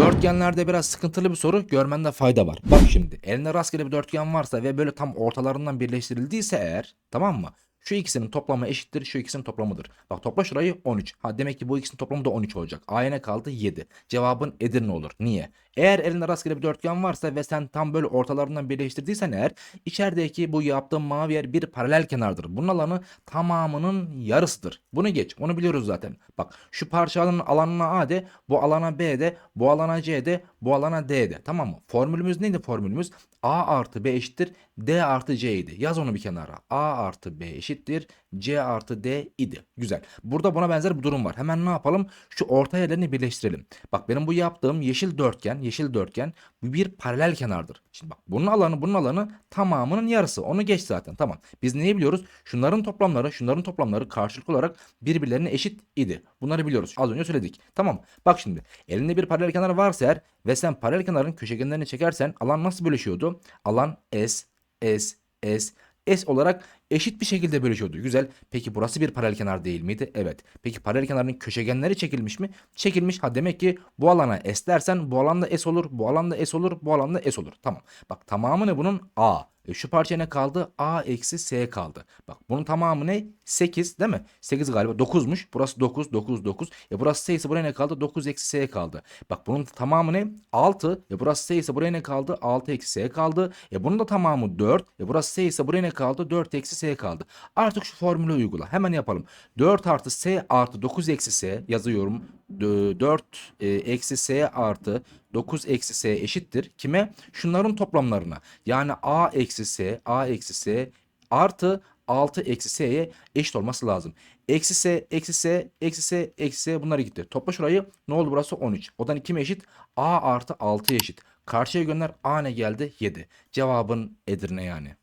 Dörtgenlerde biraz sıkıntılı bir soru görmende fayda var. Bak şimdi elinde rastgele bir dörtgen varsa ve böyle tam ortalarından birleştirildiyse eğer tamam mı? Şu ikisinin toplamı eşittir şu ikisinin toplamıdır. Bak topla şurayı 13. Ha demek ki bu ikisinin toplamı da 13 olacak. A'ya ne kaldı? 7. Cevabın Edirne olur. Niye? Eğer elinde rastgele bir dörtgen varsa ve sen tam böyle ortalarından birleştirdiysen eğer içerideki bu yaptığın mavi yer bir paralel kenardır. Bunun alanı tamamının yarısıdır. Bunu geç. Onu biliyoruz zaten. Bak şu parçanın alanına A de, bu alana B de, bu alana C de, bu alana D de. Tamam mı? Formülümüz neydi formülümüz? A artı B eşittir D artı C idi. Yaz onu bir kenara. A artı B eşittir C artı D idi. Güzel. Burada buna benzer bir durum var. Hemen ne yapalım? Şu orta yerlerini birleştirelim. Bak benim bu yaptığım yeşil dörtgen, yeşil dörtgen bu bir paralel kenardır. Şimdi bak bunun alanı, bunun alanı tamamının yarısı. Onu geç zaten. Tamam. Biz neyi biliyoruz? Şunların toplamları, şunların toplamları karşılıklı olarak birbirlerine eşit idi. Bunları biliyoruz. Az önce söyledik. Tamam. Bak şimdi elinde bir paralel kenar varsa eğer ve sen paralel kenarın köşegenlerini çekersen alan nasıl bölüşüyordu? Alan S, S, S, S olarak eşit bir şekilde bölüşüyordu. Güzel. Peki burası bir paralel kenar değil miydi? Evet. Peki paralel kenarın köşegenleri çekilmiş mi? Çekilmiş. Ha demek ki bu alana S dersen bu alanda S olur, bu alanda S olur, bu alanda S olur. Tamam. Bak tamamı ne bunun? A. E şu parça ne kaldı? A eksi S kaldı. Bak bunun tamamı ne? 8 değil mi? 8 galiba 9'muş. Burası 9, 9, 9. E burası S ise buraya ne kaldı? 9 eksi S kaldı. Bak bunun tamamı ne? 6. E burası S ise buraya ne kaldı? 6 eksi S kaldı. E bunun da tamamı 4. E burası S ise buraya ne kaldı? 4 eksi S kaldı. Artık şu formülü uygula. Hemen yapalım. 4 artı S artı 9 eksi S yazıyorum. 4 e, eksi S artı 9 eksi S eşittir. Kime? Şunların toplamlarına. Yani A eksi S, A eksi S artı 6 eksi S'ye eşit olması lazım. Eksi S, eksi S, eksi S, eksi S bunlar gitti. Topla şurayı. Ne oldu burası? 13. Odan kime eşit? A artı 6 eşit. Karşıya gönder A ne geldi? 7. Cevabın Edirne yani.